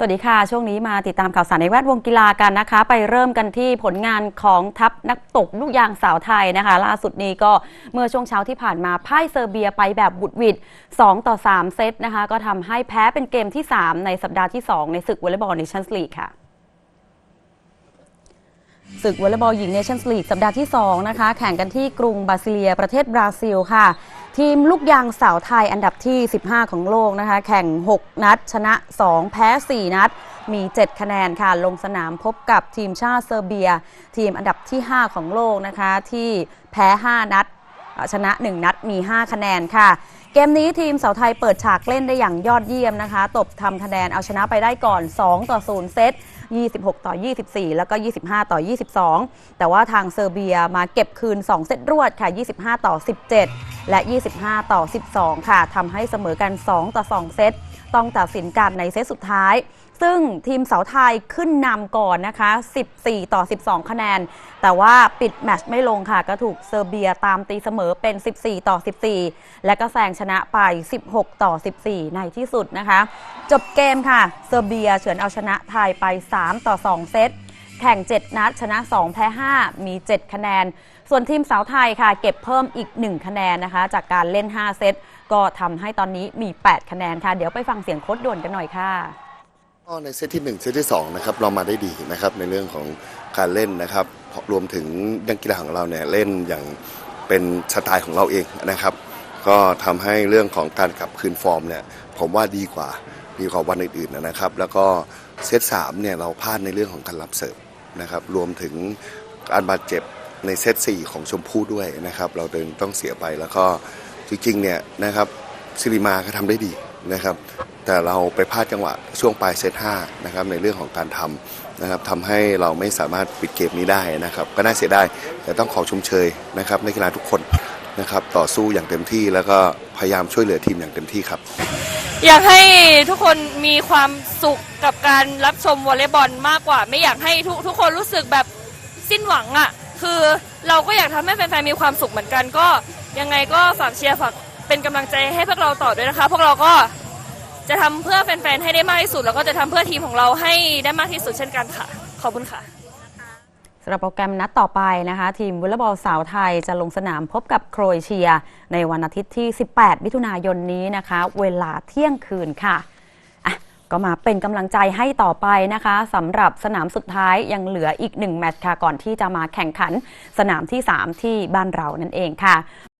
สวัสดีค่ะ ช่วงนี้มาติดตามข่าวสารในแวดวงกีฬากันนะคะ ไปเริ่มกันที่ผลงานของทัพนักตกลูกยางสาวไทยนะคะ ล่าสุดนี้ก็เมื่อช่วงเช้าที่ผ่านมาพ่ายเซอร์เบียไปแบบบุดหวิด 2 ต่อ 3 เซตนะคะ ก็ทำให้แพ้เป็นเกมที่ 3 ในสัปดาห์ที่ 2 ในศึกวอลเลย์บอลเนชั่นส์ลีกค่ะศึกวอลเลย์บอลหญิงเนชั่นส์ลีกสัปดาห์ที่ 2 นะคะ แข่งกันที่กรุงบาซิเลียประเทศบราซิลค่ะ ทีมลูกยางสาวไทยอันดับที่ 15 ของโลกนะคะ แข่ง 6 นัด ชนะ 2 แพ้ 4 นัด มี 7 คะแนนค่ะ ลงสนามพบกับทีมชาติเซอร์เบีย ทีมอันดับที่ 5 ของโลกนะคะ ที่แพ้ 5 นัด ชนะ 1 นัด มี 5 คะแนนค่ะเกมนี้ทีมสาวไทยเปิดฉากเล่นได้อย่างยอดเยี่ยมนะคะ ตบทำคะแนนเอาชนะไปได้ก่อน 2 ต่อ 0 เซต 26 ต่อ 24 แล้วก็ 25 ต่อ 22 แต่ว่าทางเซอร์เบียมาเก็บคืน 2 เซตรวดค่ะ 25 ต่อ 17 และ 25 ต่อ 12 ค่ะทำให้เสมอกัน 2 ต่อ 2 เซต ต้องตัดสินกันในเซตสุดท้าย ซึ่งทีมสาวไทยขึ้นนำก่อนนะคะ 14 ต่อ 12 คะแนน แต่ว่าปิดแมตช์ไม่ลงค่ะ ก็ถูกเซอร์เบียตามตีเสมอเป็น 14 ต่อ 14 และก็แซงชนะไป 16 ต่อ 14 ในที่สุดนะคะ จบเกมค่ะ เซอร์เบียเฉือนเอาชนะไทยไป 3 ต่อ 2 เซต แข่ง 7 นัด ชนะ 2 แพ้ 5 มี 7 คะแนน ส่วนทีมสาวไทยค่ะ เก็บเพิ่มอีก 1 คะแนนนะคะ จากการเล่น 5 เซต ก็ทำให้ตอนนี้มี 8 คะแนนค่ะ เดี๋ยวไปฟังเสียงโค้ดด่วนกันหน่อยค่ะ ก็ในเซตที่ 1 เซตที่2นะครับเรามาได้ดีนะครับในเรื่องของการเล่นนะครับรวมถึงนักกีฬาของเราเนี่ยเล่นอย่างเป็นสไตล์ของเราเองนะครับ ก็ทำให้เรื่องของการกลับคืนฟอร์มเนี่ยผมว่าดีกว่าดีกว่าวันอื่นๆนะครับ แล้วก็เซต3เนี่ยเราพลาดในเรื่องของการรับเสิร์ฟ นะครับรวมถึงการบาดเจ็บในเซต4ของชมพู่ด้วยนะครับเราเดินต้องเสียไปแล้วก็จริงๆเนี่ยนะครับซิริมาก็ทำได้ดีนะครับ แต่เราไปพลาดจังหวะช่วงปลายเซต5นะครับในเรื่องของการทำนะครับทำให้เราไม่สามารถปิดเกมนี้ได้นะครับ ก็น่าเสียดายแต่ต้องขอชมเชยนะครับนักกีฬาทุกคนนะครับต่อสู้อย่างเต็มที่แล้วก็พยายามช่วยเหลือทีมอย่างเต็มที่ครับ อยากให้ทุกคนมีความสุขกับการรับชมวอลเลย์บอลมากกว่า ไม่อยากให้ทุกทุกคนรู้สึกแบบสิ้นหวังอะ่ะ คือเราก็อยากทำให้แฟนๆมีความสุขเหมือนกัน ก็ยังไงก็ฝากเชียร์ฝากเป็นกำลังใจให้พวกเราต่อด้วยนะคะ พวกเราก็จะทำเพื่อแฟนๆให้ได้มากที่สุด แล้วก็จะทำเพื่อทีมของเราให้ได้มากที่สุดเช่นกันค่ะ ขอบคุณค่ะ สำหรับโปรแกรมนัดต่อไปนะคะ ทีมวอลเลย์บอลสาวไทยจะลงสนามพบกับโครเอเชีย ในวันอาทิตย์ที่ 18 มิถุนายนนี้นะคะ เวลาเที่ยงคืนค่ะก็มาเป็นกำลังใจให้ต่อไปนะคะสำหรับสนามสุดท้ายยังเหลืออีกหนึ่งแมตช์ค่ะ ก่อนที่จะมาแข่งขันสนามที่ 3 ที่บ้านเรานั่นเองค่ะ